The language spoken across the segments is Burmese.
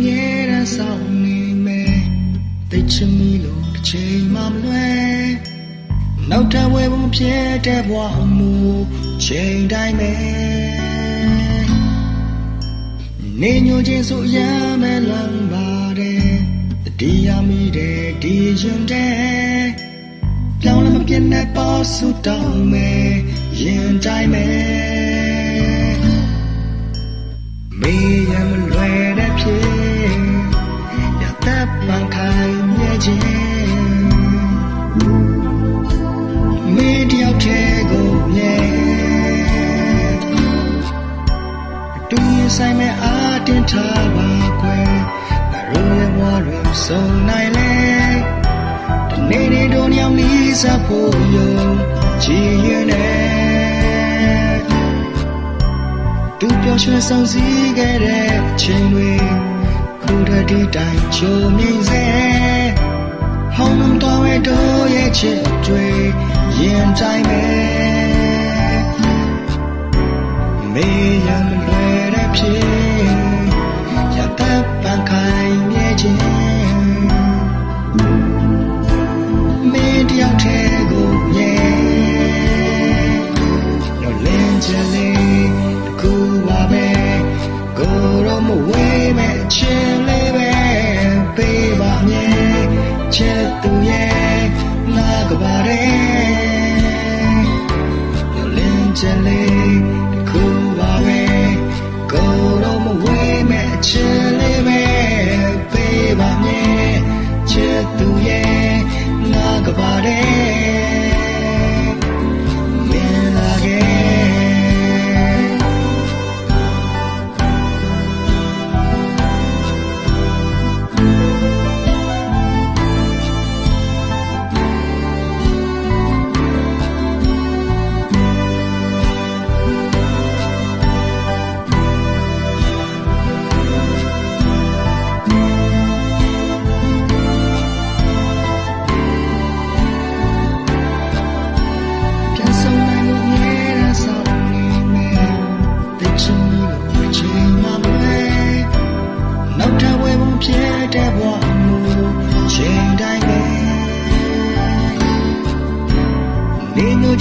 မြဲတမ်းဆောင်နေမယ်တိတ်ချမီလို့တစ်ချိန်မှမလွယ်နောက်ထပ်ဝေဘုံပြဲတဲ့ဘဝမူချိန်တိုင်းပဲနေညိုခြင်းဆိုရမ်းမဲ့လမ်းပါတယ်တရားမိတဲ့ဒီရင်တဲ့ပြောင်းလဲမပြတ်နဲ့ပေါ်ဆူတောင်းမယ်ရင်တိုင်းမယ်မေးရမလွယ်တဲ့ဖြစ် တဲ့ပန်းခိုင်မြဲခြင်းမေးတယောက်တည်းကိုမြဲတူရင်ဆိုင်မဲ့အာတင်ထားပါကွယ်ငါတို့ရဲ့ဘဝတွေစုံနိုင်လေဒီနေ့နေ့တို့ညောင်နီးစပ်ဖို့ယုံကြည်ရင်နဲ့သူပျော်ရွှင်ဆောင်စည်းခဲ့တဲ့အချိန်တွေ ခုတည်းဒီတိုင်းချုံမြင့်စေဟောင်းလုံးတော်ရဲ့တို့ရဲ့ချစ်တွေရင်တိုင်းပဲမေးရမလွယ်တဲ့ဖြစ် ချစ်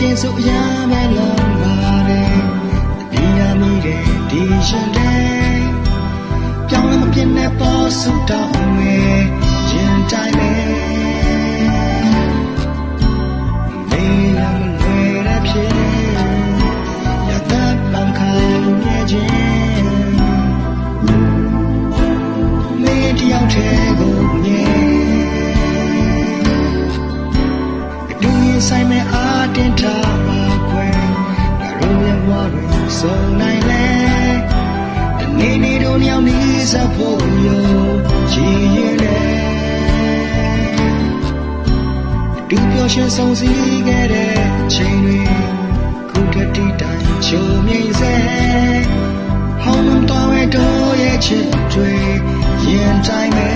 ခြင်းဆိုရမယ်လုံးပါတယ်ဒီရမိတဲ့ဒီရှင်တဲ့ပြောင်းလဲမပြတ်တဲ့ပေါ် တွေစုံနိုင်လေဒီနေ့နေ့တို့ညောင်နီးစပ်ဖို့ယုံကြည်ရင်လေတူပျော်ရွှင်ဆောင်စည်းခဲ့တဲ့ချိန်တွေခုတည်းတီတိုင်းချုံမြင့်စေဟောင်းလုံးတော်ရဲ့တို့ရဲ့ချစ်တွေရင်တိုင်းပဲ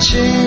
change.